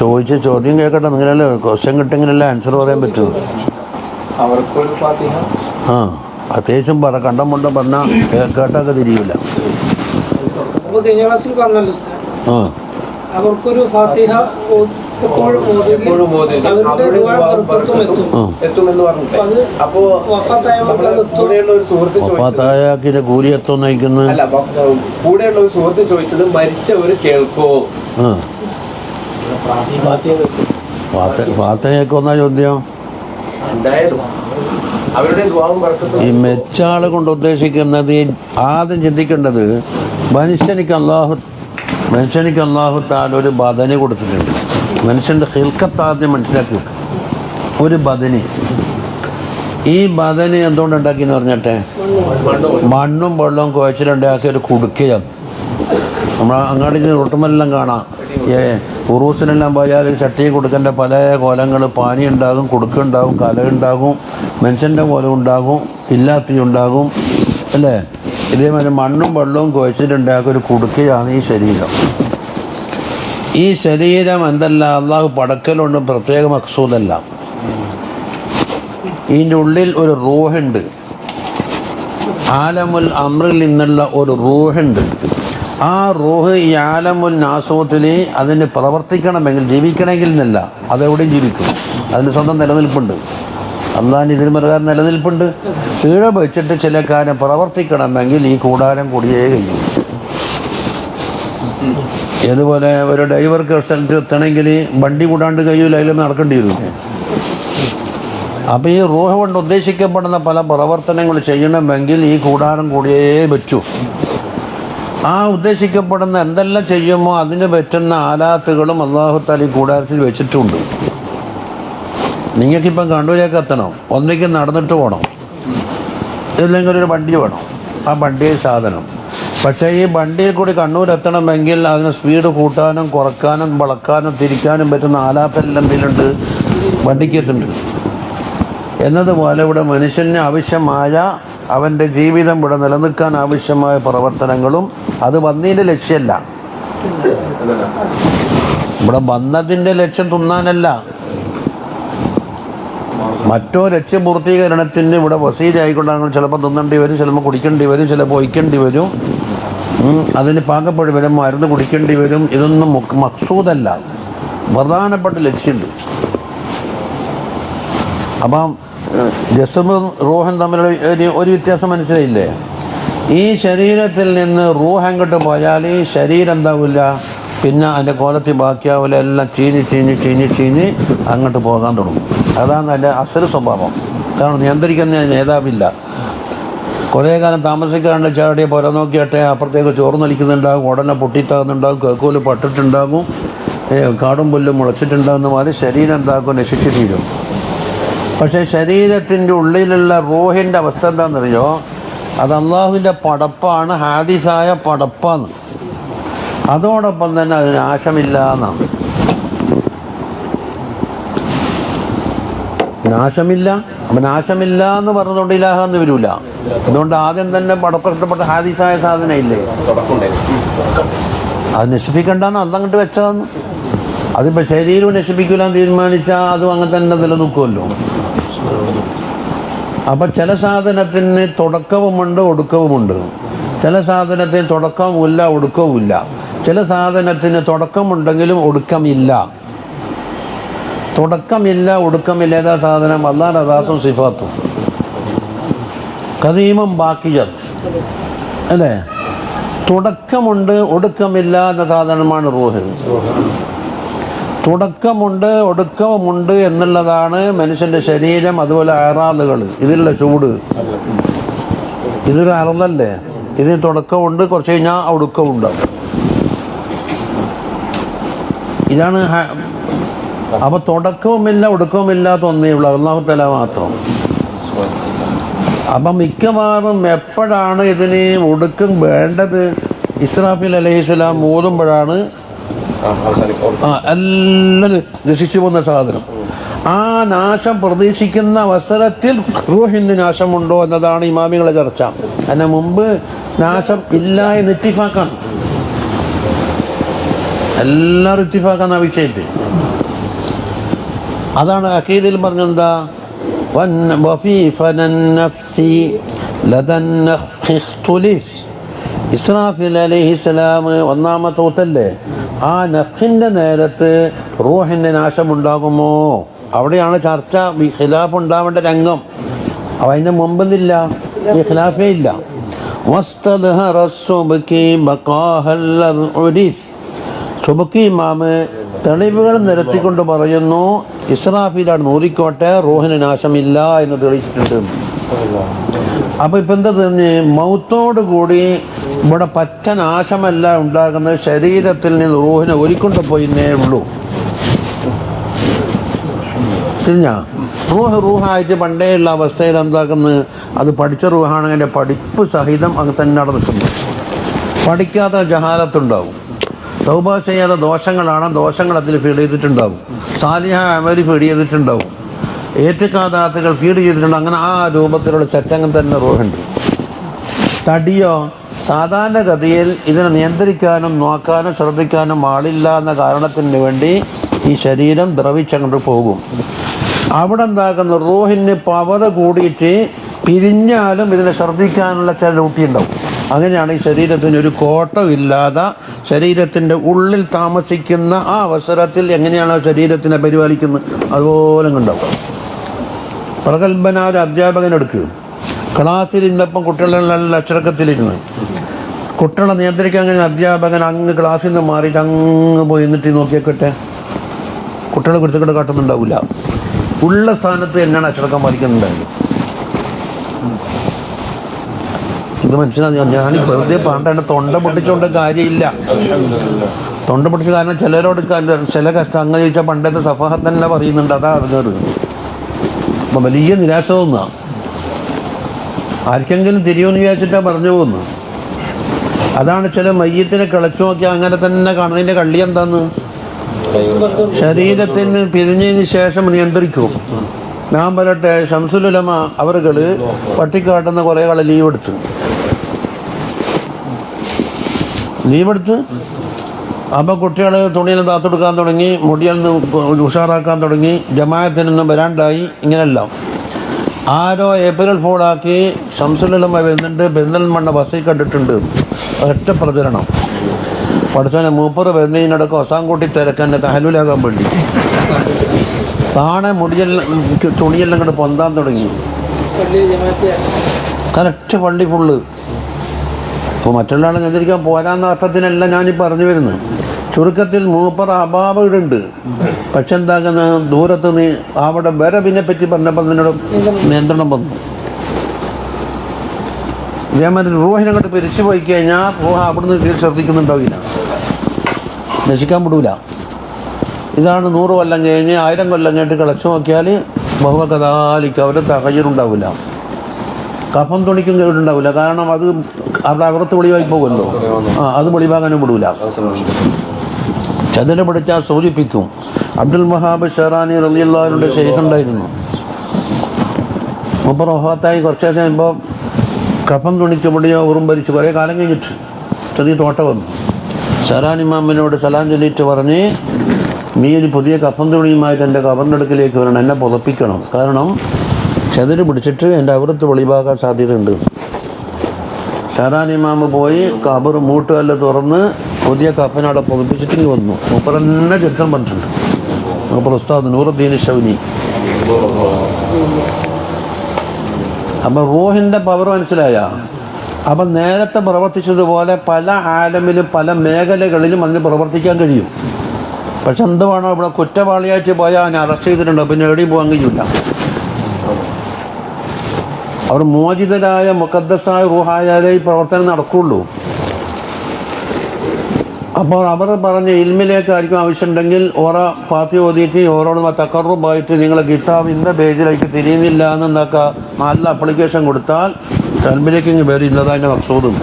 ചോദിച്ച ചോദ്യം കേൾക്കട്ടെ നിങ്ങളല്ലേ ക്വസ്റ്റ്യൻ കിട്ടിയെങ്കിലല്ലേ ആൻസർ പറയാൻ പറ്റൂ. ആ അത്യാവശ്യം പറ കണ്ടം മുണ്ടം പറഞ്ഞാൽ കേട്ടൊക്കെ തിരിയില്ല കഴിഞ്ഞ ക്ലാസ്സിൽ പറഞ്ഞല്ലോ ഉസ്താദ്. ആ. അവർക്കൊരു ഫാത്തിഹ കൂലി എത്തും. നയിക്കുന്നത് കൂടെയുള്ള ഒരു സുഹൃത്ത് ചോദിച്ചത് മരിച്ചവര് കേൾക്കോ. ആ ഫാത്തയൊക്കെ ഒന്നാ ചോദ്യം? ഈ മെച്ചാൾ കൊണ്ട് ഉദ്ദേശിക്കുന്നത് ആദ്യം ചിന്തിക്കേണ്ടത് മനുഷ്യനിക്ക് അള്ളാഹു മനുഷ്യനിക്ക് അള്ളാഹു താൻ ഒരു ബദനി കൊടുത്തിട്ടുണ്ട്. മനുഷ്യന്റെ ഹിൽക്കത്ത് ആദ്യം മനസ്സിലാക്കി ഒരു ബദനി. ഈ ബദനി എന്തുകൊണ്ട് ഉണ്ടാക്കിയെന്ന് പറഞ്ഞിട്ടെ? മണ്ണും വെള്ളവും കുഴച്ചിലുണ്ടാക്കിയ ഒരു കുടുക്കയാണ്. നമ്മൾ അങ്ങാടി റോട്ടുമെല്ലാം കാണാം. ഉറൂസിനെല്ലാം പോയാൽ ചട്ടി കൊടുക്കേണ്ട പല കോലങ്ങൾ പാനി ഉണ്ടാകും കുടുക്കുണ്ടാകും കല ഉണ്ടാകും മനുഷ്യന്റെ കോലം ഉണ്ടാകും ഇല്ലാത്തി ഉണ്ടാകും അല്ലേ? ഇതേമാതിരി മണ്ണും വെള്ളവും കുഴച്ചിട്ടുണ്ടാക്കിയ ഒരു കുടുക്കയാണ് ഈ ശരീരം. ഈ ശരീരം എന്തല്ല അള്ളാഹു പടക്കലുണ്ട് പ്രത്യേക മക്സൂദല്ല ഇതിന്റെ ഉള്ളിൽ ഒരു റൂഹുണ്ട്. ആലമുൽ അമ്രിൽ നിന്നുള്ള ഒരു റൂഹുണ്ട്. ആ റൂഹ് ഈ ആലമുൽ നാസോത്തിൽ അതിന് പ്രവർത്തിക്കണമെങ്കിൽ ജീവിക്കണമെങ്കിൽ എന്നല്ല. അതെവിടെയും ജീവിക്കും. അതിന് സ്വന്തം നിലനിൽപ്പുണ്ട്. അള്ളാഹിന്റെ പ്രകാരം നിലനിൽപ്പുണ്ട്. കീഴ വെച്ചിട്ട് ചില കാര്യം പ്രവർത്തിക്കണമെങ്കിൽ ഈ കൂടാരം കൂടിയേ കഴിയും. ഇതുപോലെ ഒരു ഡ്രൈവർക്ക് സ്ഥലത്ത് എത്തണമെങ്കിൽ വണ്ടി കൂടാണ്ട് കഴിയൂല അതിൽ നടക്കേണ്ടി വരും. അപ്പോൾ ഈ റൂഹ കൊണ്ട് ഉദ്ദേശിക്കപ്പെടുന്ന പല പ്രവർത്തനങ്ങൾ ചെയ്യണമെങ്കിൽ ഈ കൂടാരം കൂടിയേ പറ്റൂ. ആ ഉദ്ദേശിക്കപ്പെടുന്ന എന്തെല്ലാം ചെയ്യുമോ അതിന് പറ്റുന്ന ആലാത്തുകളും അള്ളാഹുത്താലി കൂടാരത്തിൽ വെച്ചിട്ടുണ്ട്. നിങ്ങൾക്കിപ്പം കണ്ണൂരേക്ക് എത്തണം. ഒന്നിക്ക് നടന്നിട്ട് പോകണം. ഇല്ലെങ്കിൽ ഒരു വണ്ടി വേണം. ആ വണ്ടിയിൽ സാധനം. പക്ഷേ ഈ വണ്ടിയിൽ കൂടി കണ്ണൂർ എത്തണമെങ്കിൽ അതിന് സ്പീഡ് കൂട്ടാനും കുറക്കാനും വളക്കാനും തിരിക്കാനും പറ്റുന്ന ആലാത്തെല്ലാം എന്തെങ്കിലുണ്ട്? വണ്ടിക്ക് എത്തുന്നുണ്ട് എന്നതുപോലെ ഇവിടെ മനുഷ്യന് ആവശ്യമായ അവന്റെ ജീവിതം ഇവിടെ നിലനിൽക്കാൻ ആവശ്യമായ പ്രവർത്തനങ്ങളും അത് വന്നതിന്റെ ലക്ഷ്യമല്ല. ഇവിടെ വന്നതിന്റെ ലക്ഷ്യം തിന്നാനല്ല. മറ്റോ ലക്ഷ്യപൂർത്തീകരണത്തിന് ഇവിടെ വസീലായിക്കൊണ്ടാണ് ചിലപ്പോൾ തിന്നേണ്ടി വരും ചിലപ്പോൾ കുടിക്കേണ്ടി വരും ചിലപ്പോൾ ഒഴിക്കേണ്ടി വരും. അതിന് പാകപ്പെടി വരും മരുന്ന് കുടിക്കേണ്ടി വരും. ഇതൊന്നും മക്സൂദല്ല. പ്രധാനപ്പെട്ട ലക്ഷ്യമുണ്ട്. അപ്പം ജസമും റൂഹും തമ്മിലുള്ള ഒരു വ്യത്യാസം മനസ്സിലായില്ലേ? ഈ ശരീരത്തിൽ നിന്ന് റൂഹ് അങ്ങോട്ട് പോയാൽ ഈ ശരീരം എന്താവില്ല പിന്നെ അതിന്റെ കോലത്തിൽ ബാക്കിയാവില്ല എല്ലാം ചീഞ്ഞ് ചീഞ്ഞ് ചീഞ്ഞ് ചീഞ്ഞ് അങ്ങോട്ട് പോകാൻ തുടങ്ങും. അതാണ് അതിന്റെ അസൽ സ്വഭാവം. കാരണം നിയന്ത്രിക്കുന്ന നേതാവില്ല. കുറേ കാലം താമസിക്കാണ്ട് ചാടിയ പുര നോക്കിയാട്ടെ അപ്പുറത്തേക്ക് ചോറ് നിൽക്കുന്നുണ്ടാകും ഉടനെ പൊട്ടിത്താകുന്നുണ്ടാകും. കേക്കോൽ പട്ടിട്ടുണ്ടാകും. കാടും പുല്ലും മുളച്ചിട്ടുണ്ടാകുന്ന മാതിരി ശരീരം എന്താക്കും? നശിച്ചു തീരും. പക്ഷേ ശരീരത്തിന്റെ ഉള്ളിലുള്ള റൂഹിന്റെ അവസ്ഥ എന്താണെന്നറിയോ? അത് അള്ളാഹുവിന്റെ പടപ്പാണ് ഹാദിസായ പടപ്പാന്ന് അതോടൊപ്പം തന്നെ അതിന് നാശമില്ല എന്നാണ്. നാശമില്ല. അപ്പം നാശമില്ല എന്ന് പറഞ്ഞതുകൊണ്ട് ഇലാഹ എന്ന് വരില്ല അതുകൊണ്ട് ആദ്യം തന്നെ പടപ്പിഷ്ടപ്പെട്ട ഹാദിസായ സാധന ഇല്ലേ അത് നശിപ്പിക്കണ്ടെന്ന് അതങ്ങോട്ട് വെച്ചതെന്ന് അതിപ്പോൾ ശരീരവും നശിപ്പിക്കില്ല തീരുമാനിച്ചാൽ അതും അങ്ങനെ തന്നെ നിലനിൽക്കുമല്ലോ. അപ്പം ചില സാധനത്തിന് തുടക്കവുമുണ്ട് ഒടുക്കവുമുണ്ട്. ചില സാധനത്തിന് തുടക്കവുമില്ല ഒടുക്കവുമില്ല. ചില സാധനത്തിന് തുടക്കമുണ്ടെങ്കിലും ഒടുക്കമില്ല. തുടക്കമില്ല ഒടുക്കമില്ല. ഏതാ സാധനം? അള്ളാൻ അതാത്തും സിഫാത്തും. കദീമം ബാക്കിയർ അല്ലേ? തുടക്കമുണ്ട് ഒടുക്കമില്ല എന്ന സാധനമാണ് റൂഹ്. തുടക്കമുണ്ട് ഒടുക്കമുണ്ട് എന്നുള്ളതാണ് മനുഷ്യന്റെ ശരീരം അതുപോലെ അയറാളുകൾ ഇതിലുള്ള ചൂട്. ഇതൊരു അറന്നല്ലേ ഇതിന് തുടക്കമുണ്ട് കുറച്ച് കഴിഞ്ഞാൽ ഒടുക്കമുണ്ടാവും ഇതാണ് ഹ- അപ്പൊ തുടക്കവുമില്ല ഒടുക്കവുമില്ലാത്ത ഒന്നേ ഉള്ളൂ. അള്ളാഹു തല മാത്രം. അപ്പം മിക്കവാറും എപ്പോഴാണ് ഇതിന് ഒടുക്കം വേണ്ടത്? ഇസ്രാഫിൽ അലൈഹിസ്സലാം മൂതുമ്പോഴാണ് എല്ലാം നശിച്ചു പോകുന്ന സാധനം. ആ നാശം പ്രതീക്ഷിക്കുന്ന അവസരത്തിൽ റൂഹിന് നാശമുണ്ടോ എന്നതാണ് ഇമാമികളെ ചർച്ച. അതിന് മുമ്പ് നാശം ഇല്ല എന്ന് ഇത്തിഫാക്കാണ്. എല്ലാവരും ഇത്തിഫാക്കാണ് ആ വിഷയത്തിൽ. അതാണ് അഖീദിൽ പറഞ്ഞെന്താ. ഇസ്രാഫിൽ അലഹിസ്സലാം ഒന്നാമത്തെ ഊത്തല്ലേ? ആ നഖിന്റെ നേരത്ത് റൂഹിന്റെ നാശമുണ്ടാകുമോ? അവിടെയാണ് ചർച്ച. ഖിലാഫ് ഉണ്ടാവേണ്ട രംഗം. അതിന്റെ മുമ്പെന്നില്ല ഈ ഖിലാഫേ ഇല്ല. സുബക്കി തെളിവുകൾ നിരത്തിക്കൊണ്ട് പറയുന്നു ഇസ്രാഫിലാണ് നൂറിക്കോട്ടെ റൂഹിന് നാശമില്ല എന്ന് തെളിയിച്ചിട്ടുണ്ട്. അപ്പോൾ ഇപ്പൊ എന്താ തന്നെ മൗത്തോടുകൂടി ഇവിടെ പറ്റ നാശമല്ല ഉണ്ടാകുന്നത് ശരീരത്തിൽ നിന്ന് റൂഹിനെ ഒരുക്കൊണ്ട് പോയിന്നേ ഉള്ളൂ. തിരിഞ്ഞാ? റൂഹ് റൂഹായിട്ട് പണ്ടേയുള്ള അവസ്ഥയിൽ എന്താക്കുന്നത് അത് പഠിച്ച റൂഹാണെങ്കിൽ അതിന്റെ പഠിപ്പ് സഹിതം അങ്ങ് തന്നെ നടന്നിട്ടുണ്ട്. പഠിക്കാത്ത ജഹാലത്തുണ്ടാവും. തൗബ ചെയ്യാത്ത ദോഷങ്ങളാണ് ദോഷങ്ങൾ അതിൽ ഫീഡ് ചെയ്തിട്ടുണ്ടാവും. സാലിഹ അമലി ഫീഡ് ചെയ്തിട്ടുണ്ടാവും. ഏറ്റുകാതാത്തുകൾ ഫീഡ് ചെയ്തിട്ടുണ്ട്. അങ്ങനെ ആ രൂപത്തിലുള്ള ചട്ടങ്ങൾ തന്നെ റൂഹുണ്ട്. തടിയോ സാധാരണഗതിയിൽ ഇതിനെ നിയന്ത്രിക്കാനും നോക്കാനും ശ്രദ്ധിക്കാനും ആളില്ല എന്ന കാരണത്തിന് വേണ്ടി ഈ ശരീരം ദ്രവിച്ചങ്ങോട്ട് പോകും. അവിടെ എന്താക്കുന്ന റോഹിന് പവർ കൂടിയിട്ട് പിരിഞ്ഞാലും ഇതിനെ ശ്രദ്ധിക്കാനുള്ള ചില ഉണ്ടാവും. അങ്ങനെയാണ് ഈ ശരീരത്തിന് ഒരു കോട്ടമില്ലാതെ ശരീരത്തിന്റെ ഉള്ളിൽ താമസിക്കുന്ന ആ അവസരത്തിൽ എങ്ങനെയാണോ ശരീരത്തിനെ പരിപാലിക്കുന്നത്? അതുപോലെ ഉണ്ടാവുക പ്രഗത്ഭനായ അധ്യാപകനെടുക്കുക ക്ലാസ്സിൽ ഇന്നപ്പം കുട്ടികളെ നല്ല അച്ചടക്കത്തിലിരുന്ന് കുട്ടികളെ നിയന്ത്രിക്കാൻ കഴിഞ്ഞ അധ്യാപകൻ അങ്ങ് ക്ലാസ്സിൽ നിന്ന് മാറിയിട്ട് അങ്ങ് പോയി എന്നിട്ട് നോക്കിയേക്കട്ടെ. കുട്ടികളെ കുരുത്തക്കെട്ട് കാട്ടുന്നുണ്ടാവില്ല ഉള്ള സ്ഥാനത്ത് എന്നാണ് അച്ചടക്കം പാലിക്കുന്നുണ്ടായത്. ഇത് മനസ്സിലാകും ഞാൻ വെറുതെ പാണ്ടാണ് തൊണ്ട പൊട്ടിച്ചുകൊണ്ട് കാര്യമില്ല. തൊണ്ട പൊട്ടിച്ച കാരണം ചിലരോട് ചില കഷ്ടം അങ്ങനെ ചോദിച്ചാൽ പണ്ടത്തെ സഫാഹത്തന്നെ പറയുന്നുണ്ട്. അതാ അറിഞ്ഞത് അപ്പം വലിയ നിരാശ തോന്നുക. ആർക്കെങ്കിലും തിരിയുമെന്ന് വിചാരിച്ചിട്ടാണ് പറഞ്ഞു പോകുന്നത്. അതാണ് ചില മയ്യത്തിനെ കിളച്ചു നോക്കിയാൽ അങ്ങനെ തന്നെ കാണുന്നതിന്റെ കള്ളി എന്താന്ന്? ശരീരത്തിൽ നിന്ന് പിരിഞ്ഞതിന് ശേഷം നിയന്ത്രിക്കും. ഞാൻ പറയട്ടെ ഷംസുലുലമ അവർകൾ പട്ടിക്കാട്ടുന്ന കുറേ കാലം ലീവ് എടുത്ത്. ലീവ് എടുത്ത്? അപ്പോൾ കുട്ടികൾ തുണിയിൽ താത്തെടുക്കാൻ തുടങ്ങി മുടിയിൽ നിന്ന് ഉഷാറാക്കാൻ തുടങ്ങി ജമായത്തിൽ നിന്നും വരാണ്ടായി ഇങ്ങനെല്ലാം ആരോ ഏപ്രിൽ ഫോളാക്കി ശംസുലമ വരുന്നുണ്ട്. പെരിന്തൽമണ്ണ ബസ്സിൽ കണ്ടിട്ടുണ്ട്. ഒറ്റ പ്രചരണം. പഠിച്ചാൽ മൂപ്പറ് വരുന്നതിനടക്കം ഒസാങ്കൂട്ടി തിരക്കാൻ തഹലൂലാകാൻ വേണ്ടി. താണെ മുടിയൽ തുണിയെല്ലാം കൂടെ പൊന്താൻ തുടങ്ങി. കറക്റ്റ് പള്ളി ഫുള്ള് അപ്പോൾ മറ്റുള്ള ആളെ നിയന്ത്രിക്കാൻ പോരാന്ന അർത്ഥത്തിനല്ല ഞാനീ പറഞ്ഞു വരുന്നത്. ചുരുക്കത്തിൽ മൂപ്പർ അഭാവം പക്ഷെ എന്താക്കുന്ന ദൂരത്ത് നീ അവിടെ വരവിനെ പറ്റി പറഞ്ഞപ്പോൾ നിന്നോട് നിയന്ത്രണം വന്നു. ഇതേമാതിരി റൂഹിനെ പിരിച്ചു പോയി കഴിഞ്ഞാൽ റൂഹ അവിടുന്ന് ശ്രദ്ധിക്കുന്നുണ്ടാവില്ല. നശിക്കാൻ വിടൂല. ഇതാണ് നൂറ് കൊല്ലം കഴിഞ്ഞ് ആയിരം കൊല്ലം കഴിഞ്ഞിട്ട് കളച്ചു നോക്കിയാൽ ബഹുവകഥാലിക്ക് അവർ തകയ്യറുണ്ടാവില്ല കഫം തുണിക്കും കേടുണ്ടാവില്ല. കാരണം അത് അവിടെ അകത്ത് വെളിവായി പോകുമല്ലോ. ആ അത് വെളിവാകാനും വിടൂല. ചതില പിടിച്ചാൽ സൂചിപ്പിക്കും. അബ്ദുൽ മഹാബ് ഷെറാനി റലിയുള്ളവരുടെ ശേഷമുണ്ടായിരുന്നു മുപ്പർ ഒഹാത്തായി കുറച്ച് ദിവസം കഴിയുമ്പോൾ കഫം മുടിയോ ഉറും ഭരിച്ച് കുറേ കാലം കഴിഞ്ഞിട്ട് ചെറിയ തോട്ട വന്നു. ഷെറാനി മാമ്മിനോട് സലാം ചൊല്ലിയിട്ട് പറഞ്ഞ് നീ ഒരു പുതിയ കഫം തുണിയുമായിട്ട് എന്റെ കവറിന്റെ അടുക്കിലേക്ക് വരണം എന്നെ പുതപ്പിക്കണം. കാരണം ചെതിര് പിടിച്ചിട്ട് എന്റെ അവിടുത്തെ വെളിവാകാൻ സാധ്യതയുണ്ട്. ഷെറാനി ഇമാമ് പോയി കബർ മൂട്ടുകല്ല് തുറന്ന് പുതിയ കഫനവിടെ പൊതുപ്പിച്ചിട്ട് വന്നു. മൂപ്പർ തന്നെ ചരിത്രം പറഞ്ഞിട്ടുണ്ട്. മൂപ്പർ ഉസ്താദ് നൂറുദ്ദീൻ ഷൗനി. അപ്പം റൂഹിന്റെ പവർ മനസ്സിലായ? അപ്പം നേരത്തെ പ്രവർത്തിച്ചതുപോലെ പല ആലമിലും പല മേഖലകളിലും അതിന് പ്രവർത്തിക്കാൻ കഴിയും. പക്ഷെ എന്ത് വേണോ ഇവിടെ കുറ്റവാളിയായിട്ട് പോയാൽ അവനെ അറസ്റ്റ് ചെയ്തിട്ടുണ്ട്? പിന്നെ എവിടെയും പോകാൻ കഴിയില്ല അവർ മോചിതരായ മുക്കദ്ദസായ റൂഹായാലേ ഈ പ്രവർത്തനം നടക്കുള്ളൂ. അപ്പോൾ അവർ പറഞ്ഞ ഇൽമിലേക്കായിരിക്കും ആവശ്യമുണ്ടെങ്കിൽ ഓറ പാത്തി ഓതിയിട്ട് ഓരോട് തക്കറുമായിട്ട് നിങ്ങൾ കിതാബ് ഇന്ന പേജിലേക്ക് തിരിയുന്നില്ല എന്നൊക്കെ നല്ല അപ്ലിക്കേഷൻ കൊടുത്താൽ കൽബിലേക്ക് ഇങ്ങ് വേറെ ഇന്നതാണ് എന്റെ മക്സൂദും.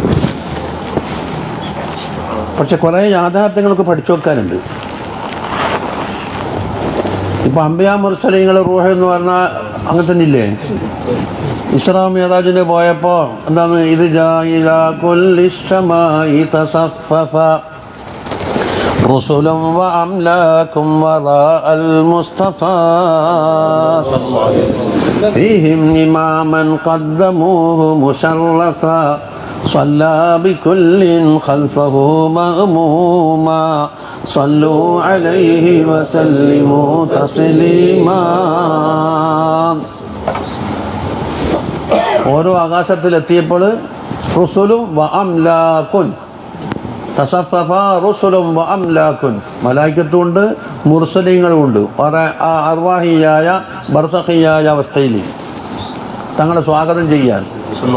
പക്ഷെ കുറേ യാഥാർത്ഥ്യങ്ങളൊക്കെ പഠിച്ചു വെക്കാനുണ്ട്. ഇപ്പം അമ്പയാ മുർസലിങ്ങൾ റൂഹ എന്ന് പറഞ്ഞാൽ അങ്ങനെ തന്നെ ഇല്ലേ ഇസ്രാ മേതാജിന് പോയപ്പോൾ എന്താണ്? ഇത് ജാ ഇലാ തസഫ ശമായി തസഫഫ. رسلا وأملاكم وراء المصطفى صلى الله عليه وسلم فيهم إماما قدموه مشرفا صلى بكل خلفه مأموما صلوا عليه وسلموا تسليما ഓരോ ആകാശത്തിലെത്തിയപ്പോൾ റുസുലും വ മലായിക്കത്തുണ്ട് മുർസലിങ്ങളുമുണ്ട്. അർവാഹിയായ ബർസഹിയായ അവസ്ഥയിൽ തങ്ങളെ സ്വാഗതം ചെയ്യാൻ.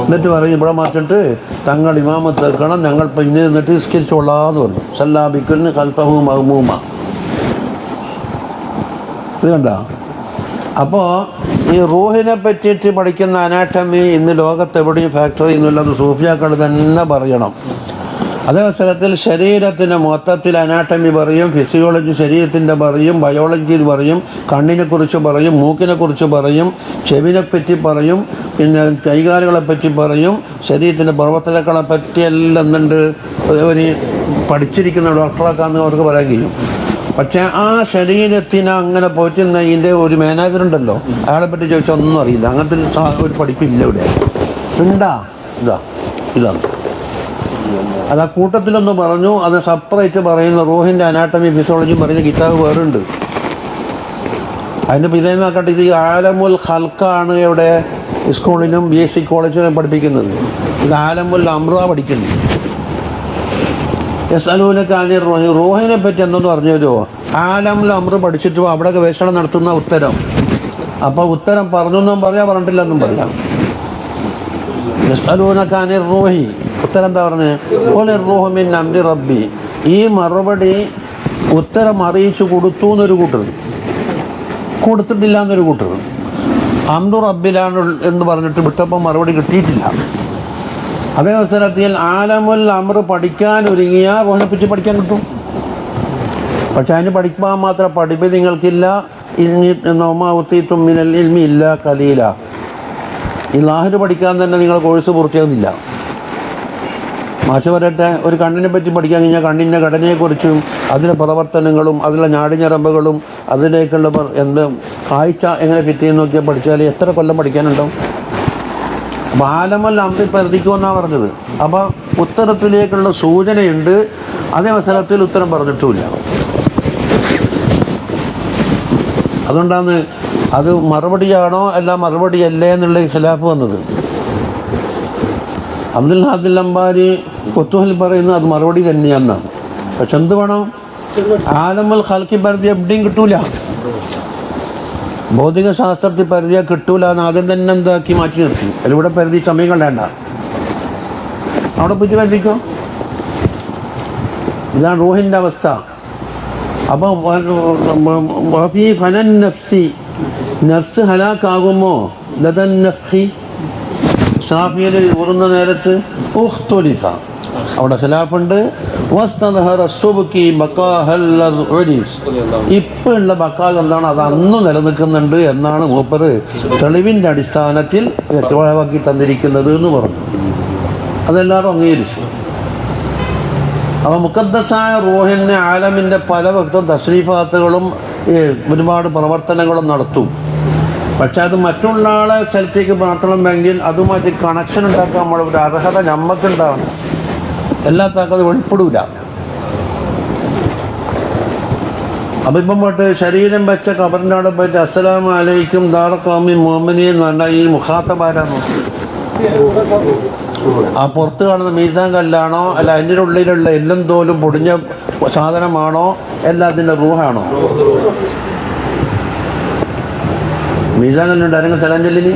എന്നിട്ട് പറയും ഇവിടെ മാറ്റിട്ട് തങ്ങൾ ഇമാമത്ത് വെക്കണം ഞങ്ങൾ ഇപ്പം ഇന്ന് നിന്നിട്ട് നിസ്കരിച്ചോളാന്ന് പറഞ്ഞു. സല്ലാബിക്കുലിന് കൽഫഹു മഹ്മൂമ. ഇത് കണ്ട? അപ്പോൾ ഈ റൂഹിനെ പറ്റിയിട്ട് പഠിക്കുന്ന അനാട്ടമി ഇന്ന് ലോകത്ത് എവിടെയും ഫാക്ടറി എന്നുള്ളത് സൂഫിയാക്കൾ തന്നെ പറയണം. അതേ അവസരത്തിൽ ശരീരത്തിന്റെ മൊത്തത്തിൽ അനാട്ടമി പറയും ഫിസിയോളജി ശരീരത്തിന്റെ പറയും ബയോളജി പറയും കണ്ണിനെ കുറിച്ച് പറയും മൂക്കിനെ കുറിച്ച് പറയും ചെവിനെ പറ്റി പറയും പിന്നെ കൈകാലുകളെ പറ്റി പറയും ശരീരത്തിന്റെ പ്രവർത്തനങ്ങളെ പറ്റി എല്ലാം എന്തുണ്ട് ഒരു പഠിച്ചിരിക്കുന്ന ഡോക്ടറൊക്കെ അവർക്ക് പറയാൻ കഴിയും. പക്ഷേ ആ ശരീരത്തിന് അങ്ങനെ പോറ്റുന്ന ഇതിന്റെ ഒരു മാനേജർ ഉണ്ടല്ലോ. അയാളെ പറ്റി ചോദിച്ചാൽ ഒന്നും അറിയില്ല. അങ്ങനത്തെ ഒരു പഠിപ്പില്ല ഇവിടെ. ഉണ്ടാ ഇതാ. ഇതാണ്. അത് ആ കൂട്ടത്തിലൊന്ന് പറഞ്ഞു അത് സെപ്പറേറ്റ് പറയുന്ന റൂഹിന്റെ അനാട്ടമി ഫിസിയോളജി പറയുന്ന കിതാബ് വേറുണ്ട് അതിന്റെ പിതാമാക്കട്ടെ ഇത് ആലമുൽ ഹൽക്കാണ് ഇവിടെ സ്കൂളിലും ബി എസ് സി കോളേജിലും പഠിപ്പിക്കുന്നത്. ഇത് ആലമുൽ അമ്ര പഠിക്കുന്നത്. എസ് അലൂനൊക്കെ അനി റോഹി റോഹിനെ പറ്റി എന്തെന്ന് പറഞ്ഞു തരുമോ? ആലമുൽ അമ്ര പഠിച്ചിട്ട് അവിടെ ഗവേഷണം നടത്തുന്ന ഉത്തരം. അപ്പോൾ ഉത്തരം പറഞ്ഞു പറഞ്ഞൊന്നും പറയാം പറഞ്ഞിട്ടില്ലെന്നും പറയാം. എസ് അനിർ റൂഹി ഉത്തരം എന്താ പറഞ്ഞത് അംരി റബ്ബി. ഈ മറുപടി ഉത്തരം അറിയിച്ചു കൊടുത്തു എന്നൊരു കൂട്ടർ. കൊടുത്തിട്ടില്ല എന്നൊരു കൂട്ടർ. അംറു റബ്ബിലാണ് എന്ന് പറഞ്ഞിട്ട് വിട്ടപ്പോൾ മറുപടി കിട്ടിയിട്ടില്ല. അതേ അവസരത്തിൽ ആലമുൽ അമർ പഠിക്കാൻ ഒരുങ്ങിയ റോഹിനെ പഠിക്കാൻ കിട്ടും. പക്ഷെ അതിന് പഠിക്കാൻ മാത്രം പഠിപ്പ് നിങ്ങൾക്കില്ല. ഇനി നോമാവുത്തീത്തും മിനൽ ഇൽമി ഇല്ല കലീല. ഈ ലാഹിന് പഠിക്കാൻ തന്നെ നിങ്ങൾ കോഴ്സ് പൂർത്തിയാകുന്നില്ല മാഷ് വരട്ടെ ഒരു കണ്ണിനെ പറ്റി പഠിക്കാൻ കഴിഞ്ഞാൽ കണ്ണിന്റെ ഘടനയെക്കുറിച്ചും അതിലെ പ്രവർത്തനങ്ങളും അതിലെ ഞാടിഞ്ഞറമ്പുകളും അതിലേക്കുള്ള എന്ത് കാഴ്ച എങ്ങനെ ഫിറ്റ് ചെയ്യുന്ന നോക്കിയാൽ പഠിച്ചാൽ എത്ര കൊല്ലം പഠിക്കാനുണ്ടാവും? ബാലമല്ല ആലമൽ അമ്പി പരിധിക്കുമെന്നാണ് പറഞ്ഞത്. അപ്പോൾ ഉത്തരത്തിലേക്കുള്ള സൂചനയുണ്ട്. അതേ അവസരത്തിൽ ഉത്തരം പറഞ്ഞിട്ടുമില്ല. അതുകൊണ്ടാണ് അത് മറുപടിയാണോ അല്ല മറുപടിയല്ലേ എന്നുള്ള ഖിലാഫ് വന്നത്. അബ്ദുൽ ഹാദിൽ അംബാരി കൊത്തുഹൽ പറയുന്നത് അത് മറുപടി തന്നെയാണെന്നാണ് പക്ഷെ എന്ത് വേണം? ആലമൽ ഹൽക്കി പരിധി എവിടെയും കിട്ടൂല. ഭൗതിക ശാസ്ത്രത്തിൽ പരിധിയാ കിട്ടൂല എന്ന് ആദ്യം തന്നെ എന്താക്കി മാറ്റി നിർത്തി. അതിലൂടെ പരിധി സമയം കളയണ്ട അവിടെ പോയിട്ട് പരിധിക്കോ? ഇതാണ് റൂഹിന്റെ അവസ്ഥ. അപ്പോൾ വഫീ ഫനൻ നഫ്സി. നഫ്സ് ഹലാക്കാകുമോ? ലതൻ നഫ്ഹി ഷാഫിയിൽ ഊറുന്ന നേരത്ത് ഉഖ്തുലിഫ. അവിടെ ഖിലാഫുണ്ട്. ഇപ്പൊ ഉള്ള ബക്കാൽ എന്താണ്? അത് അന്ന് നിലനിൽക്കുന്നുണ്ട് എന്നാണ് മൂപ്പർ തെളിവിന്റെ അടിസ്ഥാനത്തിൽ വ്യക്തമാക്കി തന്നിരിക്കുന്നത് എന്ന് പറഞ്ഞു. അതെല്ലാവരും അംഗീകരിച്ചു. അപ്പൊ മുക്കദ്ദസായ റോഹിന് ആലമിന്റെ പല ഭക്തം തസ്രീഫാത്തുകളും ഒരുപാട് പ്രവർത്തനങ്ങളും നടത്തും. പക്ഷെ അത് മറ്റുള്ള ആളെ സ്ഥലത്തേക്ക് മാറ്റണമെങ്കിൽ അതുമായിട്ട് കണക്ഷൻ ഉണ്ടാക്കാൻ നമ്മളൊരു അർഹത ഞമ്മക്കുണ്ടാവണം എല്ലാത്താക്കും അത് വെളിപ്പെടൂല അപ്പം പോട്ട് ശരീരം വെച്ച കബറിന്റെ അവിടെ പോയിട്ട് അസ്സലാം അലൈക്കും ദാറക്കാമി മോമിനി എന്ന് പറഞ്ഞാൽ ഈ മുഖാത്തബാരാണ് ആ പുറത്ത് കാണുന്ന മീസാൻ കല്ലാണോ? അല്ല അതിന്റെ ഉള്ളിലുള്ള എല്ലും തോലും പൊടിഞ്ഞ സാധനമാണോ? അല്ല അതിന്റെ റൂഹാണോ? മീസാൻ കല്ലുണ്ട്. ആരെങ്കിലും സ്ഥലം ചെല്ലിന്?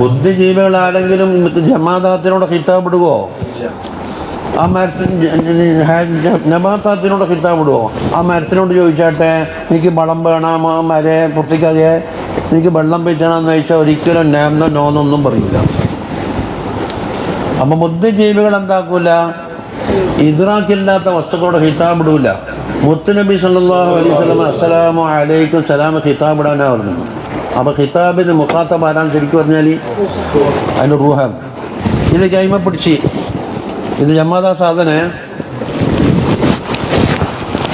ബുദ്ധിജീവികൾ ആരെങ്കിലും ജമാദാത്തിനോട് ഹിതാബ് ഇടുവോ? ആ മരത്തിന് നബാത്താത്തിനോട് ഇടുവോ ആ മരത്തിനോട് ചോദിച്ചാട്ടെ എനിക്ക് വളം വേണം ആ മരെ പുറത്തേക്കാകെ എനിക്ക് വെള്ളം പറ്റണമെന്ന് ചോദിച്ചാൽ ഒരിക്കലും നാമെന്നോ നോന്നൊന്നും പറയില്ല. അപ്പം ബുദ്ധിജീവികൾ എന്താക്കൂല? ഇദ്രാക്കില്ലാത്ത വസ്തുക്കളോട് ഇടൂല. മുത്തുനബി സല്ലല്ലാഹു അലൈഹി വസല്ലം അസ്സലാമു അലൈക്കും സലാം ഹിതാബ് ഇടാനാ പറഞ്ഞത്. അപ്പോൾ ഹിതാബിന് മുഖാത്ത ആരാൻ ശരിക്കും പറഞ്ഞാൽ അതിന് റൂഹാൻ ഇത് കൈമ പിടിച്ച് ഇത് ജമാത സാധന.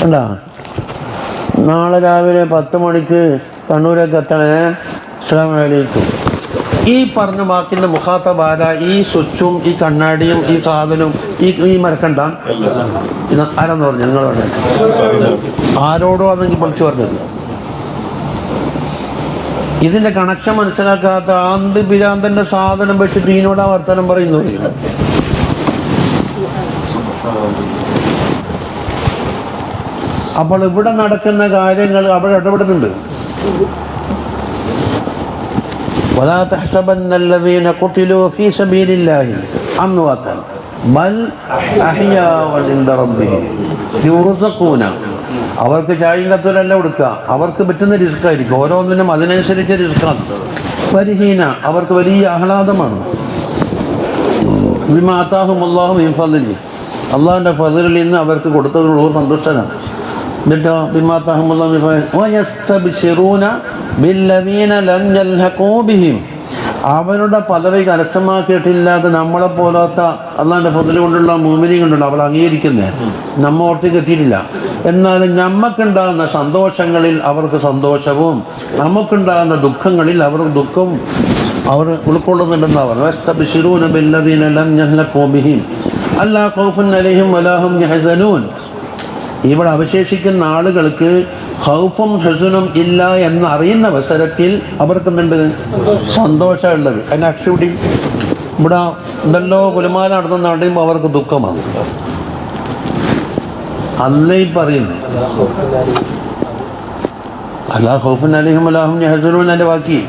എന്താ? നാളെ രാവിലെ പത്ത് മണിക്ക് കണ്ണൂരേക്ക് എത്തണേ. അസ്സാം വലൈക്കും ഈ പറഞ്ഞ വാക്കിന്റെ മുഖാത്തബാല ഈ സ്വിച്ചും ഈ കണ്ണാടിയും ഈ സാധനവും ഈ ഈ മരക്കണ്ട? ഇത് ആരാന്ന് പറഞ്ഞു? ഞങ്ങളോട് ആരോടോ അതെങ്കിൽ പൊളിച്ചു പറഞ്ഞത്. ഇതിന്റെ കണക്ഷൻ മനസ്സിലാക്കാത്ത ആന്ത് ബിരാന്തന്റെ സാധനം വെച്ചിട്ട് ഇതിനോടാ വർത്തനം പറയുന്നു. അപ്പോൾ ഇവിടെ നടക്കുന്ന കാര്യങ്ങൾ അവിടെ ഇടപെടുന്നുണ്ട് ولا تحسبن الذين قتلوا في سبيل الله أمواتا بل أحياء عند ربهم يرزقون അവർക്ക് ചായയും കത്തൂരല്ല കൊടുക്കുക അവർക്ക് പറ്റുന്ന റിസ്ക് ആയിരിക്കും ഓരോന്നിനും അതിനനുസരിച്ച് റിസ്ക്കാണ് പരിഹീന അവർക്ക് വലിയ ആഹ്ലാദമാണ് വിമാത്താഹും അള്ളാഹും ഫതിലി അള്ളാഹിന്റെ ഫതിലിൽ നിന്ന് അവർക്ക് കൊടുത്തതിനുള്ള സന്തുഷ്ടനാണ് എന്നിട്ടോ? ബിഹിം. അവരുടെ പദവി കരസ്ഥമാക്കിയിട്ടില്ലാത്ത നമ്മളെ പോലാത്ത അള്ളാഹിന്റെ ഫതിൽ കൊണ്ടുള്ള മൂമിനി കൊണ്ടുള്ള അവൾ അംഗീകരിക്കുന്നത് നമ്മ ഓർത്തേക്ക് എത്തിയിട്ടില്ല. എന്നാലും നമുക്കുണ്ടാകുന്ന സന്തോഷങ്ങളിൽ അവർക്ക് സന്തോഷവും നമുക്കുണ്ടാകുന്ന ദുഃഖങ്ങളിൽ അവർക്ക് ദുഃഖവും അവർ ഉൾക്കൊള്ളുന്നുണ്ടെന്ന് അല്ലാ യഹ്സനൂൻ. ഇവിടെ അവശേഷിക്കുന്ന ആളുകൾക്ക് ഹൗഫും ഹസുനും ഇല്ല എന്ന് അറിയുന്ന അവസരത്തിൽ അവർക്ക് എന്തുണ്ട് സന്തോഷമുള്ളത്. അതിന് അക്സിവിടി ഇവിടെ എന്തല്ലോ കുലമാല നടത്തുന്ന പറയുമ്പോൾ അവർക്ക് ദുഃഖമാണ് അല്ലേ പറയുന്നു. അല്ലാ ഹൗഫുൻ അലഹിം അലാഹും ഹസുനും എന്റെ ബാക്കി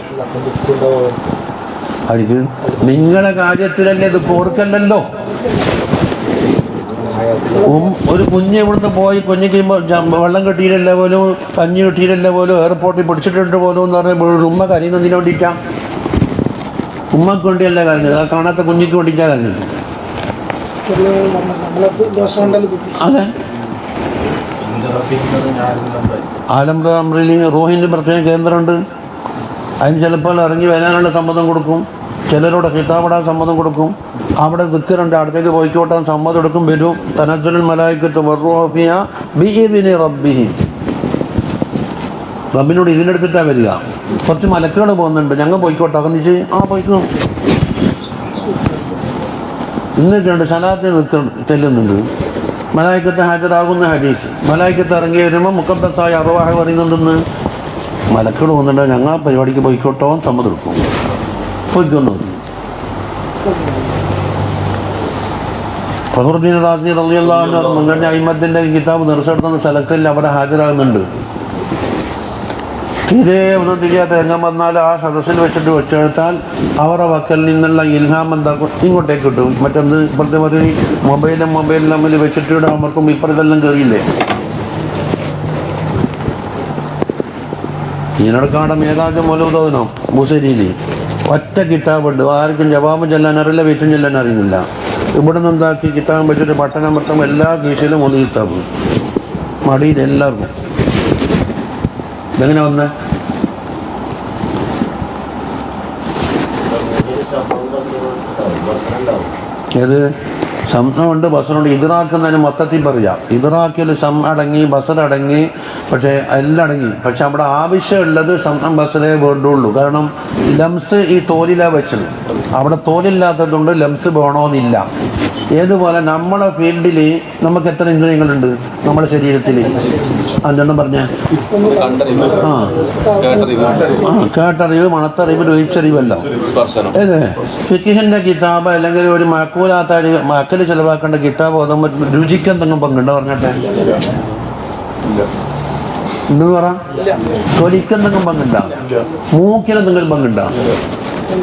അവർക്ക് നിങ്ങളെ കാര്യത്തിലല്ലേ ഇത് ഓർക്കണ്ടല്ലോ ഒരു കുഞ്ഞ് ഇവിടുന്ന് പോയി കുഞ്ഞിക്ക് വെള്ളം കിട്ടിയില്ല പോലും കഞ്ഞി കിട്ടിയില്ല പോലും എയർപോർട്ടിൽ പിടിച്ചിട്ടുണ്ട് പോലും എന്ന് പറഞ്ഞാൽ ഉമ്മ കരയുന്നതിന് വേണ്ടിയിട്ടാ? ഉമ്മക്ക് വേണ്ടിയല്ല കരഞ്ഞത് ആ കാണാത്ത കുഞ്ഞിക്ക് വേണ്ടിയിട്ടാ കരഞ്ഞത്. അതെ. ദോഷം അമ്രയിൽ റോഹിന്റെ പ്രത്യേക കേന്ദ്രമുണ്ട്. അതിന് ചിലപ്പോൾ ഇറങ്ങി വരാനുള്ള സമ്മതം കൊടുക്കും. ചിലരോട് കിതാബിടാൻ സമ്മതം കൊടുക്കും. അവിടെ ദിക്കറുണ്ട് അടുത്തേക്ക് പോയിക്കോട്ടാൻ സമ്മതം എടുക്കും. വരും. തനജുൽ മലായിക്കത്ത് വറോഫിയ ബിഇദിനി റബ്ബിഹി. റബ്ബിനോട് ഇതിനെടുത്തിട്ടാണ് വരിക. കുറച്ച് മലക്കുകൾ പോകുന്നുണ്ട്. ഞങ്ങൾ പോയിക്കോട്ടെ. അകന്നിച്ച് ആ പോയിക്കോ. ഇന്നൊക്കെയുണ്ട് സലാത്തിൽ നിൽക്ക ചെല്ലുന്നുണ്ട് മലായിക്കത്ത് ഹാജരാകുന്ന ഹദീസ്. മലായിക്കത്ത് ഇറങ്ങി വരുമ്പോൾ മുക്കദ്ദസായ അറുവാഹ പറയുന്നുണ്ടെന്ന്. മലക്കുകൾ പോകുന്നുണ്ട്. ഞങ്ങൾ പരിപാടിക്ക് പോയിക്കോട്ടോ സമ്മതം എടുക്കും. പോയിക്കൊന്നു ഫഹറുദ്ദീൻ റാസി റളിയല്ലാഹു മുങ്ങഞ്ഞ അയിമത്തിന്റെ കിതാബ് നിർച്ചെടുത്തുന്ന സ്ഥലത്തിൽ അവിടെ ഹാജരാകുന്നുണ്ട്. തീരെ തിരിയാത്ത രംഗം വന്നാൽ ആ സദസ്സിൽ വെച്ചിട്ട് വെച്ചെടുത്താൽ അവരുടെ വക്കൽ നിന്നുള്ള ഇൽഹാം എന്താക്കും ഇങ്ങോട്ടേക്ക് കിട്ടും. മറ്റൊന്ന് ഇപ്പോഴത്തെ മതി മൊബൈലും മൊബൈലും തമ്മിൽ വെച്ചിട്ട് അവർക്കും ഇപ്പുറത്തെല്ലാം കയറിയില്ലേ ഈനടക്കാടെ മേഘാജ മൊലൂതോനോ മുസരിയിൽ ഒറ്റ കിതാബുണ്ട്. ആർക്കും ജവാബ് ചെല്ലാൻ അറിയില്ല വെറ്റും ചെല്ലാൻ അറിയുന്നില്ല. ഇവിടെ കിതാബ് വെച്ചിട്ട് പട്ടണം പട്ടണം എല്ലാ കീശയിലും ഒന്ന് കിതാബ്. മടിയിൽ എല്ലാവർക്കും. ഇതെങ്ങനെ വന്നേ? ഏത്? സംണ്ട് ബസറുണ്ട്. ഇതിറാക്കുന്നതിന് മൊത്തത്തിൽ പറയാം. ഇതിറാക്കിൽ സം അടങ്ങി ബസർ അടങ്ങി പക്ഷേ എല്ലാം അടങ്ങി പക്ഷെ നമ്മുടെ ആവശ്യമുള്ളത് സ്വന്തം ബസ്സിലേ വേണ്ടുള്ളൂ. കാരണം ലംസ് ഈ തോലിലാണ് വെച്ചത്. അവിടെ തോലില്ലാത്തതുകൊണ്ട് ലംസ് വേണമെന്നില്ല ഏതുപോലെ നമ്മളെ ഫീൽഡിൽ നമുക്ക് എത്ര ഇന്ദ്രിയങ്ങളുണ്ട് നമ്മുടെ ശരീരത്തിൽ അഞ്ചെണ്ണം പറഞ്ഞ? ആ. കേട്ടറിവ് മണത്തറിവ് രുചിച്ചറിവല്ലോ. ഏത്? ഫിക്കിഹിന്റെ കിതാബ് അല്ലെങ്കിൽ ഒരു മക്കൂലാത്ത അറിവ് മക്കൽ ചെലവാക്കേണ്ട കിതാബ് ഓതുമ്പോൾ രുചിക്കെന്തെങ്കിലും പങ്കുണ്ടോ പറഞ്ഞിട്ടെ? എന്ന് പറ തൊലിക്ക് എന്തെങ്കിലും പങ്കുണ്ടോ മൂക്കിന് എന്തെങ്കിലും പങ്കുണ്ടോ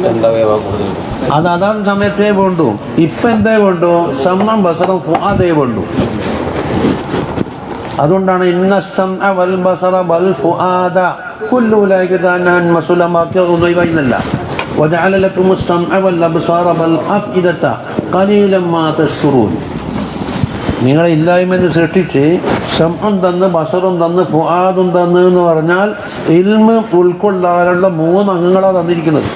രണ്ടവയവ കൂടുതൽ അത് അതാത് സമയത്തേ വേണ്ടു ഇപ്പൊ എന്തേ വേണ്ടു സമം ബസറും ഫുആദേ വേണ്ടു അതുകൊണ്ടാണ് ഇന്ന സംഅ വൽ ബസറ വൽ ഫുആദ കുല്ലു ഉലൈക കാനൻ മസുലമാക്കി ഉദൈവൈനല്ല وجعل لكم السمع والابصار والافئده قليلا ما تشكرون നിങ്ങളെ ഇല്ലായ്മന്ന് സൃഷ്ടിച്ച് ശംഅം തന്ന് ബസറും തന്ന് ഫുആദും തന്ന് എന്ന് പറഞ്ഞാൽ ഇൽമ ഉൾക്കൊള്ളാനുള്ള മൂന്ന് അംഗങ്ങളാണ് തന്നിരിക്കുന്നത്.